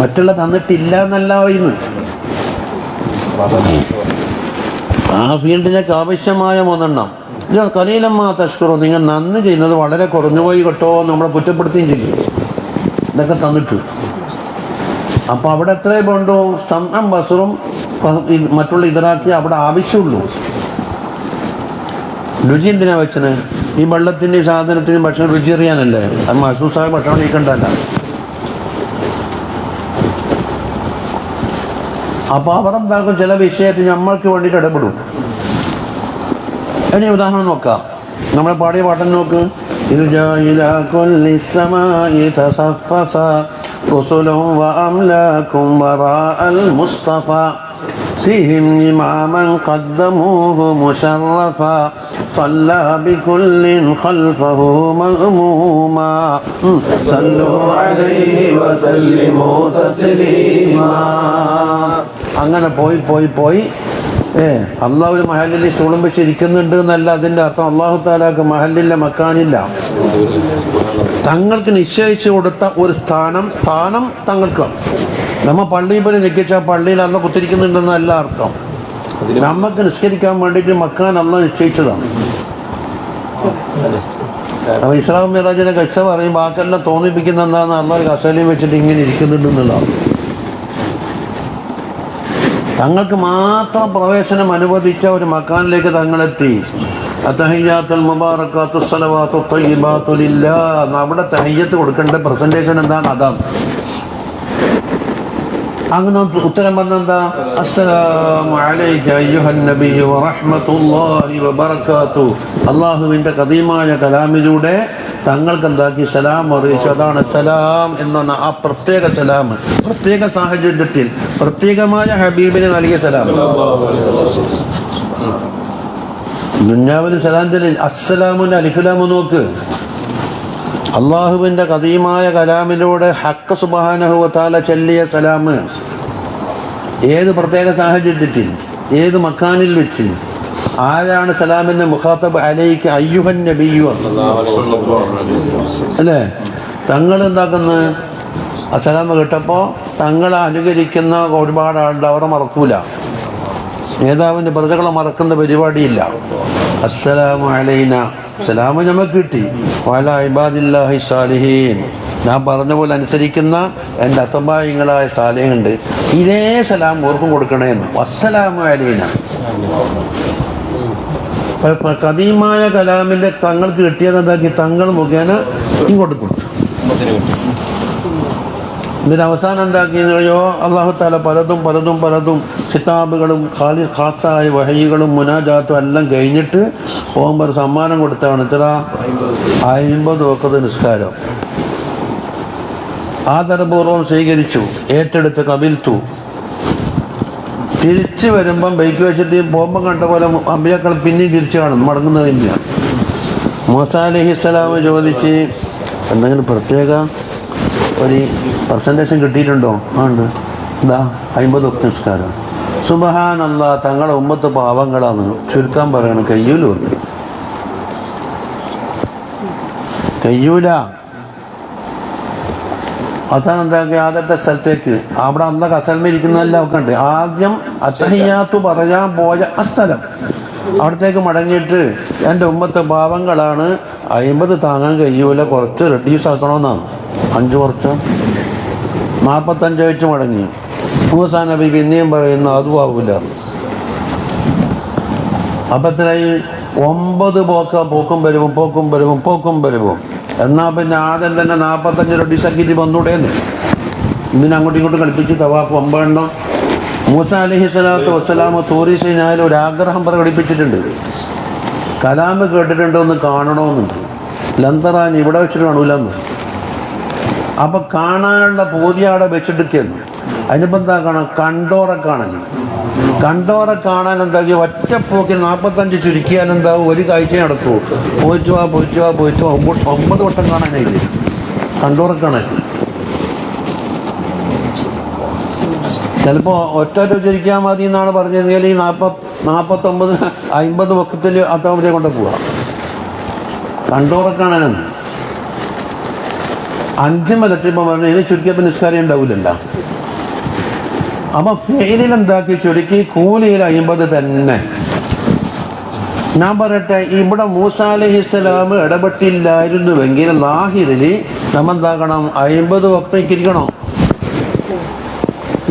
മറ്റുള്ള തന്നിട്ടില്ല എന്നല്ല പറയുന്നത്. ആ ഫീൽഡിലേക്ക് ആവശ്യമായ മൂന്നെണ്ണം. ഇതാണ് കലീലമ്മ തഷ്കറോ നിങ്ങൾ നന്ദി ചെയ്യുന്നത് വളരെ കുറഞ്ഞുപോയി കേട്ടോ നമ്മളെ കുറ്റപ്പെടുത്തുകയും ചെയ്യും ഇതൊക്കെ തന്നിട്ടു. അപ്പോൾ അവിടെ എത്രയും വേണ്ടോ സ്വന്തം ബസറും മറ്റുള്ള ഇതറാക്കി അവിടെ ആവശ്യമുള്ളൂ. രുചി എന്തിനാ വെച്ചത്? ഈ വെള്ളത്തിന്റെ സാധനത്തിന് ഭക്ഷണം രുചി അറിയാനല്ലേ? അത് മസൂസായ ഭക്ഷണം നീക്കണ്ടല്ല. അപ്പോൾ അവരെന്താക്കും ചില വിഷയത്തിൽ നമ്മൾക്ക് വേണ്ടിയിട്ട് ഇടപെടും. ഇനി ഉദാഹരണം നോക്കാം. നമ്മളെ പാടിയ പാട്ടം നോക്ക്. ഇത് മുസ്തഫ. فيهم إماما قدموه مشرفا صلى بكل خلفه مأموما صلوا عليه وسلموا تسليما അങ്ങനെ പോയി പോയി പോയി ഏ അള്ളാഹു ഒരു മഹലിൽ സൂളും വെച്ച് ഇരിക്കുന്നുണ്ട് എന്നല്ല അതിൻ്റെ അർത്ഥം അള്ളാഹു താലാക്ക് മഹലില്ല മക്കാനില്ല തങ്ങൾക്ക് നിശ്ചയിച്ചു കൊടുത്ത ഒരു സ്ഥാനം സ്ഥാനം തങ്ങൾക്ക് നമ്മ പള്ളിയിൽ പോയി നിൽക്കിച്ച പള്ളിയിൽ അന്ന് കുത്തിരിക്കുന്നുണ്ടെന്നല്ല അർത്ഥം. നമുക്ക് നിസ്കരിക്കാൻ വേണ്ടിയിട്ട് മക്കാൻ അന്ന് നിശ്ചയിച്ചതാണ്. അപ്പൊ ഇസ്ലാം മിറാജിനെ കച്ച പറയും ബാക്കെല്ലാം തോന്നിപ്പിക്കുന്ന എന്താന്ന് അള്ള കസേലയും വെച്ചിട്ട് ഇങ്ങനെ ഇരിക്കുന്നുണ്ടെന്നുള്ളതാണ് തങ്ങൾക്ക് മാത്രം പ്രവേശനം അനുവദിച്ച ഒരു മക്കാനിലേക്ക് തങ്ങളെത്തി. അത്തഹയ്യാത്തുൽ മുബാറക്കാത്തു സലവാത്തു തയ്യിബാത്തു ലില്ലാ എന്ന് അവിടെ തഹയ്യത്ത് കൊടുക്കേണ്ട പ്രസന്റേഷൻ എന്താണ്? അതാണ്. അങ്ങനെ ഉത്തരം വന്നെന്താ അള്ളാഹുവിന്റെ കദീമായ കലാമിലൂടെ തങ്ങൾക്ക് എന്താക്കി സലാം അറിയിച്ചു. അതാണ് സലാം എന്ന് പറഞ്ഞ ആ പ്രത്യേക സലാം. പ്രത്യേക സാഹചര്യത്തിൽ പ്രത്യേകമായ ഹബീബിന് നൽകിയ സലാം. ദുഞ്ഞാവിന് സലാം തന്നെ അസ്സലാമുന്റെ അലിഖുലാമു നോക്ക്. അള്ളാഹുവിന്റെ കഥയുമായ കലാമിലൂടെ ഹക്ക് സുബാനഹുവത്താല ചൊല്ലിയ സലാമ്. ഏത് പ്രത്യേക സാഹചര്യത്തിൽ ഏത് മക്കാനിൽ വെച്ച് ആരാണ് സലാമിന്റെ മുഖാത്തബ് അലയിക്ക് അയ്യുഹൻ നബിയു അല്ലേ? തങ്ങൾ എന്താക്കുന്ന? ആ സലാമ് കേട്ടപ്പോൾ തങ്ങളെ അനുകരിക്കുന്ന ഒരുപാട് ആളുടെ അവരെ മറക്കൂല. നേതാവിന്റെ പ്രജകളെ മറക്കുന്ന പരിപാടിയില്ല. അസ്സലാമു അലൈന. സലാമ് നമുക്ക് കിട്ടി. സാലിഹീൻ. ഞാൻ പറഞ്ഞ പോലെ അനുസരിക്കുന്ന എന്റെ അത്തമ്പായങ്ങളായ സാലിഹുണ്ട്. ഇതേ സലാം ഓർക്കും കൊടുക്കണേന്ന് വസ്സലാമു അലീന. കദീമായ കലാമിന്റെ തങ്ങൾക്ക് കിട്ടിയത് തങ്ങൾ മുഖേന ഇങ്ങോട്ട് കൊടുത്തു. ഇതിന് അവസാനം എന്താക്കിയോ അള്ളാഹു താല പലതും പലതും പലതും കിതാബുകളും ഖാലി ഖാസായ വഹയികളും മുനാജാത്തും എല്ലാം കഴിഞ്ഞിട്ട് ഒരു സമ്മാനം കൊടുത്താണ്. ഇത്ര അയിമ്പത് ഒക്കെ നിസ്കാരം. ആദരപൂർവം സ്വീകരിച്ചു. ഏറ്റെടുത്ത് കവിൽത്തു തിരിച്ചു വരുമ്പം ബൈക്ക് വെച്ചിട്ട് പോകുമ്പം കണ്ട പോലെ അമ്പിയാക്കൾ പിന്നെയും തിരിച്ചു കാണും. മടങ്ങുന്നതില്ല മൂസ അലഹിസ്സലാം ചോദിച്ച് എന്തെങ്കിലും പ്രത്യേക? ഒരു പ്രസന്റേഷൻ കിട്ടിയിട്ടുണ്ടോ? ആ ഉണ്ട്. എന്താ അമ്പത് ഒക്ക സുബഹാൻ അല്ല തങ്ങളെ ഉമ്മത്ത് പാവങ്ങളാന്ന് ചുരുക്കാൻ പറയണം കയ്യൂല. കയ്യൂല. അവസാനം എന്താക്കി ആദ്യത്തെ സ്ഥലത്തേക്ക്. അവിടെ അന്ന കസൽമ ഇരിക്കുന്നതെല്ലാം ഒക്കെ ഉണ്ട്. ആദ്യം അത്തഹിയാത്തു പറയാൻ പോയ ആ സ്ഥലം. അവിടത്തേക്ക് മടങ്ങിയിട്ട് എന്റെ ഉമ്മത്തെ പാവങ്ങളാണ്. അയിമ്പത് താങ്ങാൻ കഴിയൂല കുറച്ച് റെഡ്യൂസ് ആക്കണമെന്നാണ്. അഞ്ച് കുറച്ച് നാൽപ്പത്തഞ്ച് വെച്ച് മടങ്ങി. മൂസാ നബി പിന്നെയും പറയുന്നു അതും ആവില്ല അപ്പത്തിനായി ഒമ്പത് പോക്ക പോക്കും വരവും പോക്കും വരവും പോക്കും വരവും. എന്നാ പിന്നെ ആദ്യം തന്നെ നാൽപ്പത്തഞ്ച് ശക്തി വന്നൂടേന്ന്. ഇതിനെ അങ്ങോട്ടും ഇങ്ങോട്ടും കളിപ്പിച്ച് തവാഫ് ഒമ്പതെണ്ണം മൂസ അലഹി സ്വലാത്തു വസ്സലാമ തൂറിസൈനായാലും ഒരു ആഗ്രഹം പ്രകടിപ്പിച്ചിട്ടുണ്ട്. കലാമ് കേട്ടിട്ടുണ്ടോ എന്ന് കാണണമെന്നുണ്ട് ലന്തറാൻ ഇവിടെ വെച്ചിട്ട് കാണൂലെന്ന്. അപ്പൊ കാണാനുള്ള പൂതിയാടെ വെച്ചെടുക്കുന്നു അതിനിപ്പോൾ എന്താ കാണാം? കണ്ടോറെ കാണാൻ കണ്ടോറെ കാണാൻ എന്താ എന്താക്കി ഒറ്റപ്പോക്കിൽ നാൽപ്പത്തഞ്ച് ചുരുക്കിയാൽ എന്താ? ഒരു കാഴ്ച നടക്കൂ പോയിച്ചു വാ പോയിച്ചു വാ പോയിച്ചു ഒമ്പത് ഒമ്പത് വട്ടം കാണാനായില്ലേ കണ്ടോറെ കാണാൻ ചിലപ്പോൾ ഒറ്റ ചുരുക്കിയാൽ മതി എന്നാണ് പറഞ്ഞതെങ്കിൽ ഈ നാൽപ്പത് നാൽപ്പത്തൊമ്പത് അമ്പത് വക്കത്തിൽ അത്തവരെ കൊണ്ട് പോവാം കണ്ടോറെ കാണാനെന്ന്. അഞ്ച് മലത്തിപ്പോൾ പറഞ്ഞു ഇതിന് ചുരുക്കിയപ്പോൾ നിസ്കാരം ഉണ്ടാവില്ലല്ലോ അപ്പം ഫെയിലിൽ എന്താക്കി ചുരുക്കി കൂലിയിൽ അമ്പത് തന്നെ. ഞാൻ പറയട്ടെ ഇവിടെ മൂസ ഇടപെട്ടില്ലായിരുന്നുവെങ്കിൽ ലാഹിറിൽ നമ്മൾ എന്താക്കണം അയിമ്പത് വക്തയ്ക്ക് ഇരിക്കണം?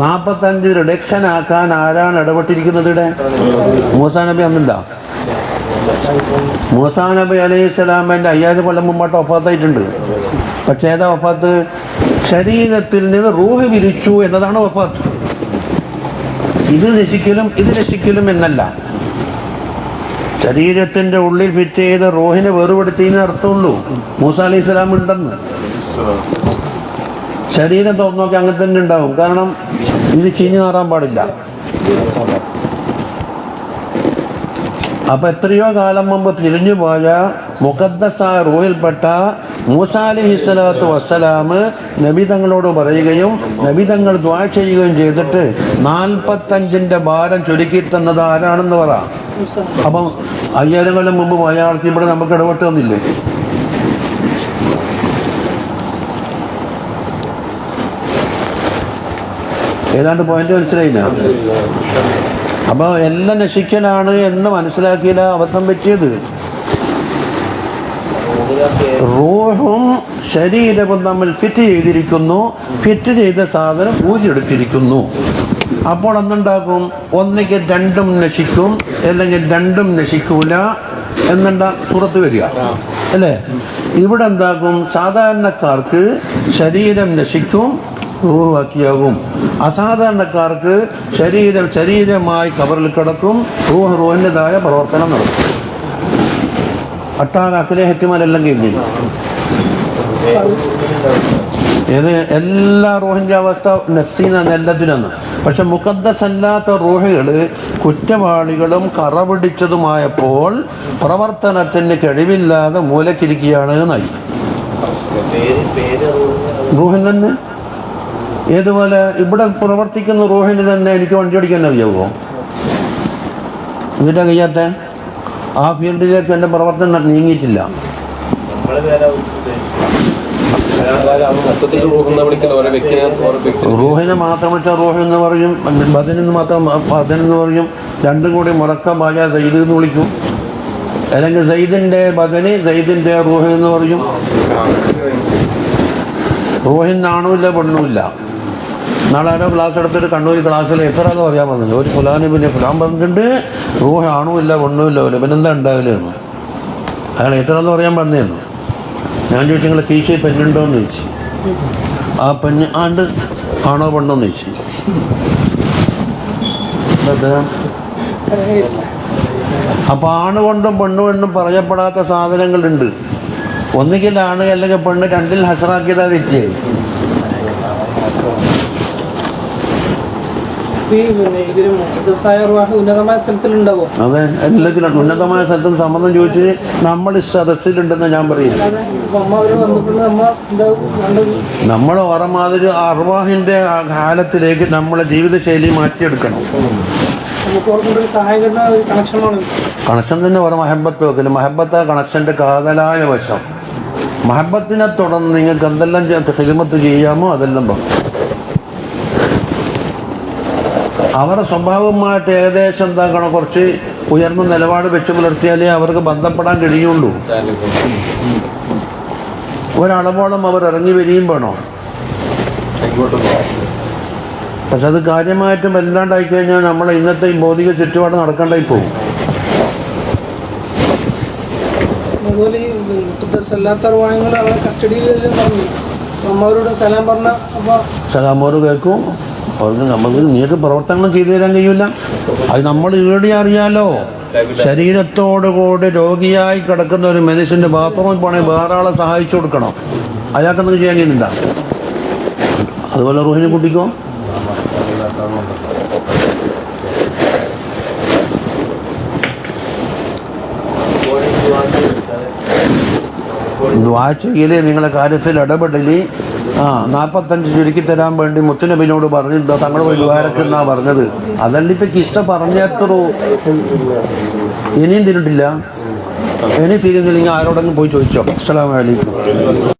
നാൽപ്പത്തഞ്ച് റിഡക്ഷൻ ആക്കാൻ ആരാണ് ഇടപെട്ടിരിക്കുന്നത് ഇവിടെ? മൂസാ നബി അന്നില്ല. മൂസാ നബി അലൈഹി സ്വലാമിന്റെ അയ്യായിരം കൊല്ലം മുമ്പോട്ട് ഒഫാത്തായിട്ടുണ്ട് പക്ഷേ ഏതാ ഒഫാത്ത് ശരീരത്തിൽ നിന്ന് റൂഹ് വിരിച്ചു എന്നതാണ് ഒഫാത്ത് ഇത് നശിക്കലും ഇത് നശിക്കലും എന്നല്ല. ശരീരത്തിന്റെ ഉള്ളിൽ ഫിറ്റ് ചെയ്ത റോഹിനെ വേർപെടുത്തിയെന്ന് അർത്ഥമുള്ളൂ. മൂസ അലൈഹി സ്വലാം ഉണ്ടെന്ന്. ശരീരം തുറന്നു നോക്കി അങ്ങനെ തന്നെ ഉണ്ടാവും. കാരണം ഇത് ചീഞ്ഞു നാറാൻ പാടില്ല. അപ്പൊ എത്രയോ കാലം മുമ്പ് തിരിഞ്ഞു പോയ മുഖദ്ദസായ റൂഹിൽപ്പെട്ട മൂസ അലൈഹി സ്വലാത്തു വസ്സലാം നബി തങ്ങളോട് പറയുകയും നബി തങ്ങൾ ദ്വാ ചെയ്യുകയും ചെയ്തിട്ട് നാൽപ്പത്തഞ്ചിന്റെ ഭാരം ചുരുക്കി തന്നത് ആരാണെന്ന് പറ. അപ്പം അയ്യായിരം കൊല്ലം മുമ്പ് പോയ ആൾക്ക് ഇവിടെ നമുക്ക് ഇടപെട്ട് തന്നില്ലേ? ഏതാണ്ട് പോയിന്റ് മനസ്സിലായില്ല? അപ്പോൾ എല്ലാം നശിക്കലാണ് എന്ന് മനസ്സിലാക്കിയില്ല അബദ്ധം പറ്റിയത്. റൂഹും ശരീരവും തമ്മിൽ ഫിറ്റ് ചെയ്തിരിക്കുന്നു. ഫിറ്റ് ചെയ്ത സാധനം ഊരിയെടുത്തിരിക്കുന്നു. അപ്പോൾ എന്തുണ്ടാക്കും ഒന്നിക്ക് രണ്ടും നശിക്കും അല്ലെങ്കിൽ രണ്ടും നശിക്കൂല. എന്നുണ്ട പുറത്ത് വരിക. അല്ലേ? ഇവിടെ എന്താക്കും സാധാരണക്കാർക്ക് ശരീരം നശിക്കും റൂഹ് ബാക്കിയാകും അസാധാരണക്കാർക്ക് ശരീരം ശരീരമായി കബറിൽ കിടക്കും റൂഹ് റൂഹിന്റെതായ പ്രവർത്തനം നടക്കും. അട്ടാക അക്കലെ ഹെറ്റുമാരെല്ലാം കഴിഞ്ഞില്ല ഏത് എല്ലാ റൂഹിന്റെ അവസ്ഥ നഫ്സീന്നാണ് എല്ലാത്തിനാണ് പക്ഷെ മുഖദ്ദസല്ലാത്ത അല്ലാത്ത റൂഹുകൾ കുറ്റവാളികളും കറപിടിച്ചതുമായപ്പോൾ പ്രവർത്തനത്തിന് കഴിവില്ലാതെ മൂലക്കിരിക്കുകയാണ് എന്നായി. റൂഹിൻ തന്നെ ഏതുപോലെ ഇവിടെ പ്രവർത്തിക്കുന്ന റൂഹിന് തന്നെ എനിക്ക് വണ്ടി ഓടിക്കാൻ അറിയാവോ? ഇതിന്റെ കഴിയാത്ത ആ ഫീൽഡിലേക്ക് എന്റെ പ്രവർത്തനം നീങ്ങിയിട്ടില്ല. റോഹിനെ മാത്രം വിളിച്ചാൽ റൂഹ് എന്ന് പറയും. ബദനെന്ന് മാത്രം ബദനെന്ന് പറയും. രണ്ടും കൂടി മുറക്കം പായ സൈദ് എന്ന് വിളിക്കും. അല്ലെങ്കിൽ സൈദിന്റെ ബദന് സൈദിന്റെ റൂഹ് എന്ന് പറയും. റോഹിൻ ആണുമില്ല പെണ്ണുമില്ല. നാളെ ആരോ ക്ലാസ് എടുത്തിട്ട് കണ്ണൂർ ക്ലാസ്സിൽ എത്ര എന്ന് അറിയാൻ പറഞ്ഞു ഒരു ഫുലാനും പിന്നെ ഫുലാൻ പറഞ്ഞിട്ടുണ്ട് റൂഹ് ആണുമില്ല പെണ്ണുമില്ല പോലെ പിന്നെന്താ ഉണ്ടാവില്ലെന്ന് അയാൾ എത്ര എന്ന് അറിയാൻ പറഞ്ഞിരുന്നു ഞാൻ ചോദിച്ചു നിങ്ങൾ കീശയിൽ പെണ്ണുണ്ടോ എന്ന് ചോദിച്ചു. ആ പെണ്ണ് ആണ്ട് ആണോ പെണ്ണോ എന്ന് ചോദിച്ചു അപ്പൊ ആണ് കൊണ്ടും പെണ്ണ് കൊണ്ടും പറയപ്പെടാത്ത സാധനങ്ങളുണ്ട്. ഒന്നുകിൽ ആണ് അല്ലെങ്കിൽ പെണ്ണ് രണ്ടിൽ ഹസറാക്കിയതാ വെച്ച് ഈ പിന്നെ ഇതിന് മുഖദ്സായ റുവാഹ് ഉന്നതമായ സ്ഥലത്തിലുണ്ടാവോ അതെ എല്ലാത്തിലും ഉന്നതമായ സ്ഥലത്ത് സമ്മതം ചോദിച്ചു നമ്മൾ സദസ്സിലുണ്ടെന്ന് ഞാൻ പറയും നമ്മൾ ഓരമാതിരി അർവാഹിന്റെ ആ കാലത്തിലേക്ക് നമ്മളെ ജീവിതശൈലി മാറ്റിയെടുക്കണം. കണക്ഷൻ തന്നെ ഓരോ മഹബത്ത് വെക്കൽ. മഹബത്ത് കണക്ഷന്റെ കാതലായ വശം. മഹബത്തിനെ തുടർന്ന് നിങ്ങൾക്ക് എന്തെല്ലാം ഹിദ്മത്ത് ചെയ്യാമോ അതെല്ലാം പറഞ്ഞു അവരുടെ സ്വഭാവമായിട്ട് ഏകദേശം എന്താക്കണം കുറച്ച് ഉയർന്ന നിലപാട് വെച്ച് പുലർത്തിയാലേ അവർക്ക് ബന്ധപ്പെടാൻ കഴിയുള്ളൂ. ഒരളവോളം അവർ ഇറങ്ങി വരികയും വേണോ? പക്ഷെ അത് കാര്യമായിട്ടും വല്ലാണ്ടായി കഴിഞ്ഞാൽ നമ്മളെ ഇന്നത്തെ ഈ ഭൗതിക ചുറ്റുപാട് നടക്കണ്ടായി പോകും. അതുപോലെ ഈ അവരോട് സലാം പറഞ്ഞ സലാം സലാമോട് കേൾക്കും. അവർക്ക് നമുക്ക് നിങ്ങൾക്ക് പ്രവർത്തനങ്ങൾ ചെയ്തു തരാൻ കഴിയില്ല അത് നമ്മൾ ഈടി അറിയാലോ. ശരീരത്തോടുകൂടി രോഗിയായി കിടക്കുന്ന ഒരു മനുഷ്യന്റെ ബാത്റൂമിൽ പോകണമെങ്കിൽ വേറെ ആളെ സഹായിച്ചു കൊടുക്കണം? അയാൾക്കൊന്നും ചെയ്യാൻ കഴിയുന്നില്ല അതുപോലെ റൂഹിനെ കുട്ടിക്കോ. ദ്വാ ചെയ്യൽ നിങ്ങളെ കാര്യത്തിൽ ഇടപെടൽ. ആ നാൽപ്പത്തഞ്ച് ചുരുക്കി തരാൻ വേണ്ടി മുത്തുനബിനോട് പറഞ്ഞു "ദാ തങ്ങൾ പോയി ദ്വാരക്കെന്നാ പറഞ്ഞത്. അതല്ല ഇപ്പൊ കിസ്റ്റ പറഞ്ഞത്രൂ ഇനിയും തിരിട്ടില്ല ഇനി തിരിഞ്ഞില്ലെങ്കിൽ ആരോടെങ്കിലും പോയി ചോദിച്ചോ. അസ്സലാമലൈക്കും